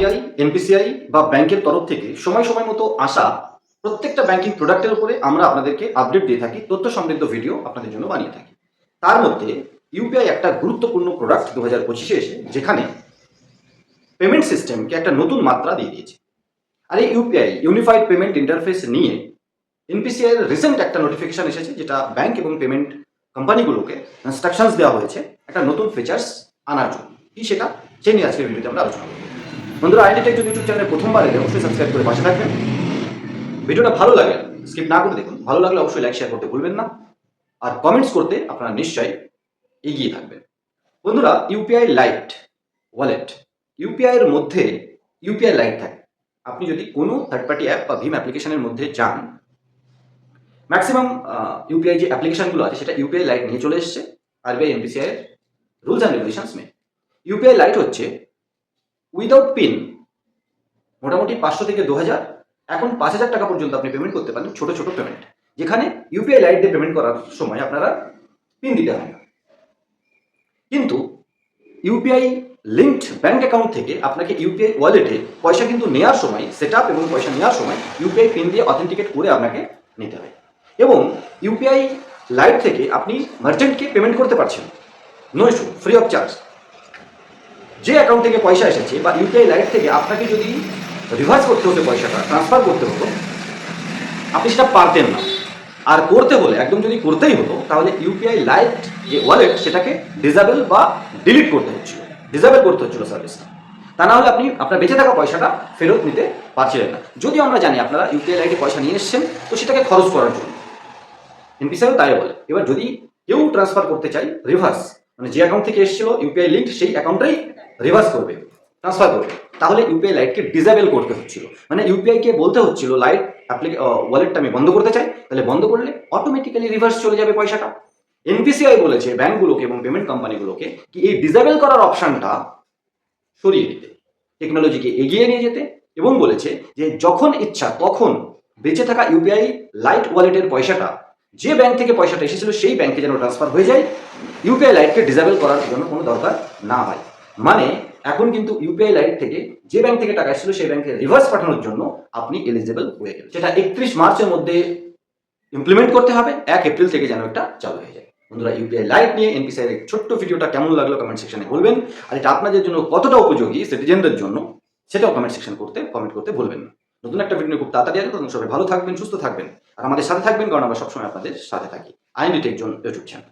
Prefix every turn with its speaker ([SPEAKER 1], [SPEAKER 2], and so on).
[SPEAKER 1] RBI NPCI বা ব্যাংকের তরফ থেকে সময় সময় মতো আসা প্রত্যেকটা ব্যাংকিং প্রোডাক্টের উপরে আমরা আপনাদেরকে আপডেট দিয়ে থাকি, তথ্য সমৃদ্ধ ভিডিও আপনাদের জন্য বানিয়ে থাকি। তার মধ্যে ইউপিআই একটা গুরুত্বপূর্ণ প্রোডাক্ট দু হাজার পঁচিশে এসে, যেখানে পেমেন্ট সিস্টেমকে একটা নতুন মাত্রা দিয়ে দিয়েছে। আর এই ইউপিআই ইউনিফাইড পেমেন্ট ইন্টারফেস নিয়ে এনপিসিআই এর রিসেন্ট একটা নোটিফিকেশন এসেছে, যেটা ব্যাংক এবং পেমেন্ট কোম্পানিগুলোকে ইনস্ট্রাকশনস দেওয়া হয়েছে, একটা নতুন ফিচার্স আনার জন্য। কি সেটা? সে নিয়ে আজকের ভিডিওতে আমরা আলোচনা করব। বন্ধুরা, আইডি টেক ইউটিউব চ্যানেলে প্রথমবার এলে অবশ্যই সাবস্ক্রাইব করে পাশে থাকবেন। ভিডিওটা ভালো লাগে স্কিপ না করে দেখুন। ভালো লাগলে অবশ্যই লাইক শেয়ার করতে ভুলবেন না। আর কমেন্টস করতে আপনারা নিশ্চয়ই এগিয়ে থাকবেন। বন্ধুরা ইউপিআই লাইট ওয়ালেট ইউপিআই এর মধ্যে ইউপিআই লাইট থাকে। আপনি যদি কোনো থার্ড পার্টি অ্যাপ বা ভীম অ্যাপ্লিকেশনের মধ্যে যান ম্যাক্সিমাম ইউপিআই যে অ্যাপ্লিকেশনগুলো আছে, সেটা ইউপিআই লাইট নিয়ে চলে এসছে। আরবিআই এনপিসিআই এর rules and regulations may UPI lite হচ্ছে উইদাউট পিন মোটামুটি পাঁচশো থেকে দু হাজার, এখন পাঁচ হাজার টাকা পর্যন্ত আপনি পেমেন্ট করতে পারেন ছোট ছোট পেমেন্ট যেখানে ইউপিআই লাইট দিয়ে পেমেন্ট করার সময় আপনারা পিন দিতে হয় না। কিন্তু ইউপিআই লিঙ্কড ব্যাঙ্ক অ্যাকাউন্ট থেকে আপনাকে ইউপিআই ওয়ালেটে পয়সা কিন্তু নেওয়ার সময় সেট আপ এবং পয়সা নেওয়ার সময় ইউপিআই পিন দিয়ে অথেন্টিকেট করে আপনাকে নিতে হয়। এবং ইউপিআই লাইট থেকে আপনি মার্চেন্টকে পেমেন্ট করতে পারছেন। No issue free of charge যে অ্যাকাউন্ট থেকে পয়সা এসেছে বা ইউপিআই লাইট থেকে আপনাকে যদি রিভার্স করতে হতো পয়সাটা ট্রান্সফার করতে হতো, আপনি সেটা পারতেন না। আর করতে হলে, একদম যদি করতেই হতো, তাহলে ইউপিআই লাইট যে ওয়ালেট সেটাকে ডিজাবেল বা ডিলিট করতে হচ্ছিল। ডিজাবেল করতে হচ্ছিল সার্ভিসটা তা না হলে আপনি, আপনার বেঁচে থাকা পয়সাটা ফেরত নিতে পারছিলেন না। যদিও আমরা জানি আপনারা ইউপিআই লাইটে পয়সা নিয়ে এসেছেন, তো সেটাকে খরচ করার জন্য। এনপিসিআইও তাই বলে। এবার যদি কেউ ট্রান্সফার করতে চাই রিভার্স মানে যে অ্যাকাউন্ট থেকে এসেছিল ইউপিআই লিঙ্ক সেই অ্যাকাউন্টটাই রিভার্স করবে ট্রান্সফার করবে। তাহলে ইউপিআই লাইটকে ডিজেবল করতে হচ্ছিল। মানে ইউপিআইকে বলতে হচ্ছিল লাইট অ্যাপ্লিক ওয়ালেটটা আমি বন্ধ করতে চাই। তাহলে বন্ধ করলে অটোমেটিক্যালি রিভার্স চলে যাবে পয়সাটা। এনপিসিআই বলেছে ব্যাংকগুলোকে এবং পেমেন্ট কোম্পানিগুলোকে কি এই ডিজেবল করার অপশনটা সরিয়ে দিতে টেকনোলজিকে এগিয়ে নিয়ে যেতে এবং বলেছে যে যখন ইচ্ছা তখন বেঁচে থাকা ইউপিআই লাইট ওয়ালেটের পয়সাটা, যে ব্যাংক থেকে পয়সাটা এসেছিল সেই ব্যাংকে যেন ট্রান্সফার হয়ে যায়। ইউপিআই লাইটকে ডিজেবল করার জন্য কোনো দরকার না হয়। মানে এখন কিন্তু ইউপিআই লাইট থেকে যে ব্যাংক থেকে টাকা এসেছিল সেই ব্যাংকে রিভার্স পাঠানোর জন্য আপনি এলিজেবল হয়ে গেলেন। সেটা একত্রিশ মার্চের মধ্যে ইমপ্লিমেন্ট করতে হবে। এক এপ্রিল থেকে যেন একটা চালু হয়ে যায়। বন্ধুরা ইউপিআই লাইট নিয়ে এনপিসিআই এর ছোট্ট ভিডিওটা কেমন লাগল কমেন্ট সেকশনে বলবেন। আর এটা আপনাদের জন্য কতটা উপযোগী সিটিজেনদের জন্য, সেটাও কমেন্ট সেকশন করতে কমেন্ট করতে ভুলবেন না নতুন একটা ভিডিও খুব তাড়াতাড়ি আসবে। সবাই ভালো থাকবেন, সুস্থ থাকবেন। আর আমাদের সাথে থাকবেন, কারণ আমরা সবসময় আপনাদের সাথে থাকি। আইনি টেক জোন ইউটিউব চ্যানেল